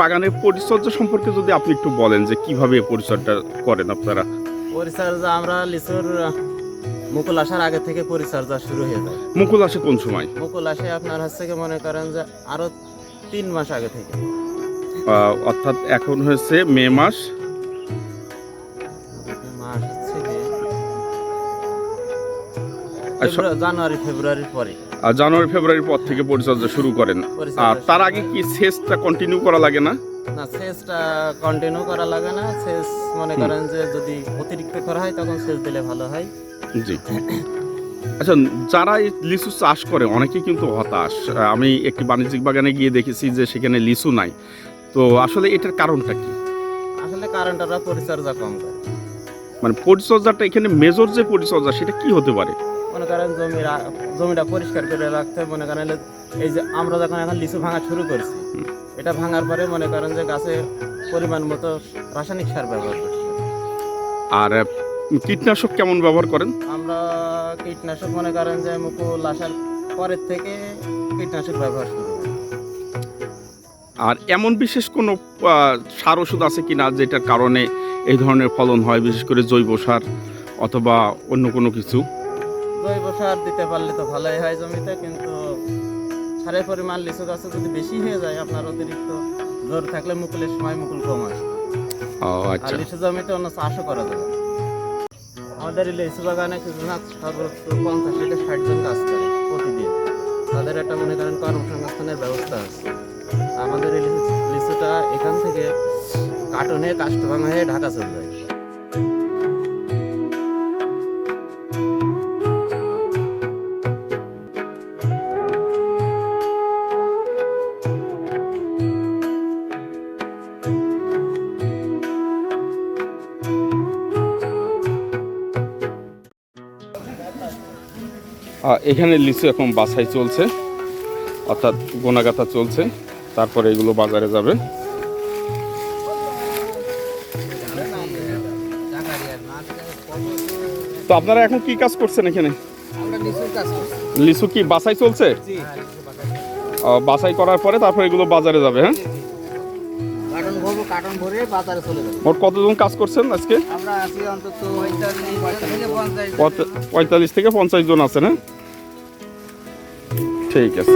বাগানের পরিচর্যা সম্পর্কে যদি আপনি একটু বলেন যে কীভাবে পরিচর্যা করেন আপনারা? পরিচর্যা আমরা লিচুর মুকুল আসার আগে থেকে পরিচর্যা শুরু হয়ে যায়। মুকুল আসে কোন সময়? মুকুল আসে আপনার হচ্ছে কি মনে করেন যে আরও তিন মাস আগে থেকে। অর্থাৎ এখন হয়েছে মে মাস। মাস হচ্ছে কি। জানুয়ারি ফেব্রুয়ারির পরে। জানুয়ারি ফেব্রুয়ারির পর থেকে পরিচর্যা শুরু করেন। আর তার আগে কি সেচটা কন্টিনিউ করা লাগে না? না সেচটা কন্টিনিউ করা লাগে না। সেচ মনে করেন যে যদি অতিরিক্ত করা হয় তখন সেচ দিলে ভালো হয়। জি। আচ্ছা যারা এই লিচু চাষ করে অনেকে কিন্তু হতাশ। আমি একটি বাণিজ্যিক বাগানে গিয়ে দেখেছি যে সেখানে লিচু নাই। তো আসলে এটার কারণটা কি? আসলে কারেন্ট ওরা পরিচর্যা কম করে। মানে পরিচর্যাটা এখানে মেজর যে পরিচর্যা সেটা কি হতে পারে? মনে করেন জমির জমিটা পরিষ্কার করে রাখতে। মনে করেন এই যে আমরা যখন এখন লিচু ভাঙা শুরু করছি এটা ভাঙার পরে মনে করেন যে গাছে পরিমাণ মতো রাসায়নিক সার ব্যবহার করছি। আর কীটনাশক কেমন ব্যবহার করেন? আমরা কীটনাশক মনে করেন যে মুকুল আসার পরের থেকে কীটনাশক ব্যবহার শুরু করি। আর এমন বিশেষ কোনো সার ওষুধ আছে কি না যেটার কারণে এই ধরনের ফলন হয় বিশেষ করে জৈব সার অথবা অন্য কোনো কিছু? জৈব সার দিতে পারলে তো ভালোই হয় জমিতে কিন্তু সারের পরিমাণ লিচু গাছে যদি বেশি হয়ে যায় আপনার অতিরিক্ত জোর থাকলে মুকুলের সময় মুকুল কম আসে আর আচ্ছা। লিচু জমিতে অন্য চাষও করা যাবে। আমাদের এই লিচু বাগানে কিছু না সর্বোচ্চ পঞ্চাশ থেকে ষাট জন কাজ করে প্রতিদিন। তাদের একটা মনে করেন কর্মসংস্থানের ব্যবস্থা আছে। আমাদের এই লিচুটা এখান থেকে কার্টুনে কাস্টভাঙা হয়ে ঢাকা চলে যায়। এখানে লিচু এখন বাছাই চলছে অর্থাৎ গোনাগাথা চলছে। তারপরে এগুলো বাজারে যাবে। তো আপনারা এখন কি কাজ করছেন এখানে? লিচু কি বাছাই চলছে? আহ, বাছাই করার পরে তারপরে এগুলো বাজারে যাবে হ্যাঁ? কার্টন কার্টন ভরে বাজারে চলে যাব। মোট কতজন কাজ করছেন আজকে? আমরা আছি অন্তত পঁয়তাল্লিশ থেকে পঞ্চাশ পঁয়তাল্লিশ থেকে পঞ্চাশ জন আছেন হ্যাঁ? ঠিক আছে।